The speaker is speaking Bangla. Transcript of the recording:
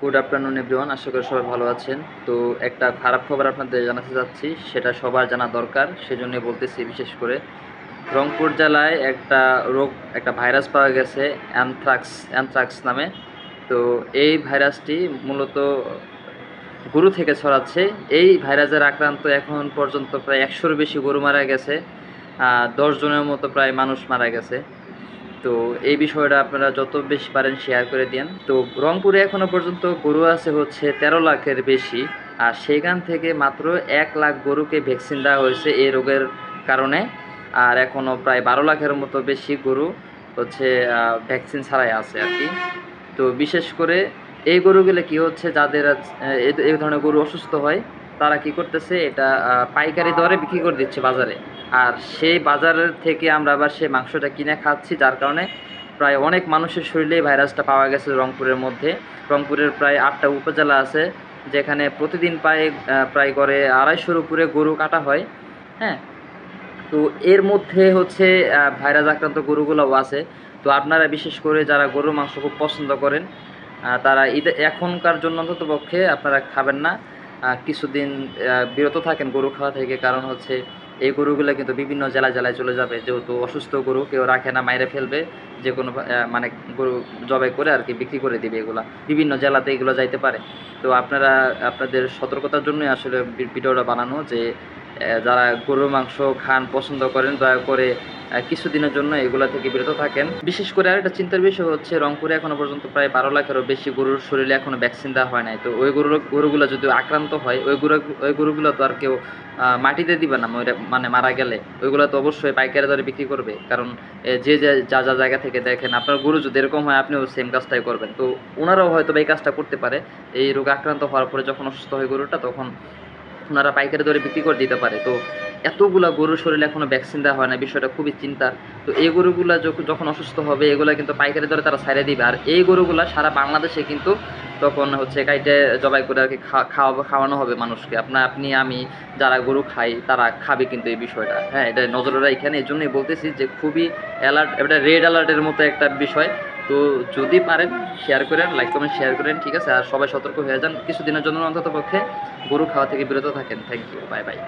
গুড আফটারনুন এভরিওয়ান আশা করি সবাই ভালো আছেন। তো একটা খারাপ খবর আপনাদের জানাতে চাচ্ছি সেটা সবার জানা দরকার, সেজন্য বলতেছি বিশেষ করে, রংপুর জেলায় একটা রোগ, একটা ভাইরাস পাওয়া গেছে অ্যানথ্রাক্স অ্যানথ্রাক্স নামে। তো এই ভাইরাসটি মূলত গরু থেকে ছড়াচ্ছে। এই ভাইরাসের আক্রান্ত এখন পর্যন্ত প্রায় একশোর বেশি গরু মারা গেছে দশ জনের মতো প্রায় মানুষ মারা গেছে। তো এই বিষয়টা আপনারা যত বেশি পারেন শেয়ার করে দিন তো রংপুরে এখনও পর্যন্ত গরু আছে হচ্ছে তেরো লাখের বেশি, আর সেখান থেকে মাত্র এক লাখ গরুকে ভ্যাকসিন দেওয়া হয়েছে এই রোগের কারণে। আর এখনও প্রায় বারো লাখের মতো বেশি গরু হচ্ছে ভ্যাকসিন ছাড়াই আছে আর কি। তো বিশেষ করে এই গরুগুলো কি হচ্ছে, যাদের এই ধরনের গরু অসুস্থ হয় তারা কি করতেছে, এটা পাইকারি দরে বিক্রি করে দিচ্ছে বাজারে। আর সেই বাজারের থেকে আমরা আবার সেই মাংসটা কিনে খাচ্ছি, যার কারণে প্রায় অনেক মানুষের শরীরে ভাইরাসটা পাওয়া গেছে রংপুরের মধ্যে। রংপুরের প্রায় আটটা উপজেলা আছে, যেখানে প্রতিদিন প্রায় প্রায় করে আড়াইশোর উপরে গরু কাটা হয় হ্যাঁ? তো এর মধ্যে হচ্ছে ভাইরাস আক্রান্ত গরুগুলোও আছে। তো আপনারা বিশেষ করে যারা গরুর মাংস খুব পছন্দ করেন তারা ঈদে, এখনকার জন্য অন্তত পক্ষে আপনারা খাবেন না। কিছুদিন বিরত থাকেন গরু খাওয়া থেকে। কারণ হচ্ছে এই গরুগুলো কিন্তু বিভিন্ন জেলায় জেলায় চলে যাবে। যেহেতু অসুস্থ গরু, কেউ রাখে না, মাইরে ফেলবে। যে কোনো মানে গরু জবাই করে আর কি বিক্রি করে দিবে এগুলা। বিভিন্ন জেলাতে এগুলো যাইতে পারে। তো আপনারা, আপনাদের সতর্কতার জন্যই আসলে ভিডিওটা বানানো যে যারা গরুর মাংস খান, পছন্দ করেন, দয়া করে কিছুদিনের জন্য এগুলা থেকে বিরত থাকেন। বিশেষ করে আরেকটা চিন্তার বিষয় হচ্ছে, রংপুরে এখনও পর্যন্ত প্রায় বারো লাখেরও বেশি গরুর শরীরে এখনও ভ্যাকসিন দেওয়া হয় নাই। তো ওই গরু গরুগুলো যদি আক্রান্ত হয়, ওই গরু, ওই গরুগুলো তো আর কেউ মাটিতে দিবে না মানে মারা গেলে। ওইগুলো তো অবশ্যই পাইকারি দরে বিক্রি করবে। কারণ যে, যে- যা যা জায়গা থেকে দেখেন, আপনার গরু যদি এরকম হয়, আপনিও সেম কাজটাই করবেন। তো ওনারাও হয়তো এই কাজটা করতে পারে। এই রোগ আক্রান্ত হওয়ার পরে যখন অসুস্থ হয় গরুটা, তখন ওনারা পাইকারি দরে বিক্রি করে দিতে পারে। তো এতগুলা গরুর শরীরে এখনও ভ্যাকসিন দেওয়া হয় না, বিষয়টা খুবই চিন্তার। তো এই গরুগুলা যখ- যখন অসুস্থ হবে, এগুলা কিন্তু পাইকারি দরে তারা ছাইড়ে দিবে। আর এই গরুগুলা সারা বাংলাদেশে কিন্তু তখন হচ্ছে কাইটে জবাই করে আর কি খা- খাওয়াবো খাওয়ানো হবে মানুষকে। আপনার, আপনি, আমি যারা গরু খাই, তারা খাবে কিন্তু এই বিষয়টা। হ্যাঁ এটা নজরে এখানে এই জন্যই বলতেছি যে খুবই অ্যালার্ট এটা রেড অ্যালার্টের মতো একটা বিষয়। তো যদি পারেন শেয়ার করেন লাইক কমেন্ট শেয়ার করেন, ঠিক আছে? আর সবাই সতর্ক হয়ে যান। কিছুদিনের জন্য অন্তত পক্ষে গরু খাওয়া থেকে বিরত থাকেন। Thank you bye bye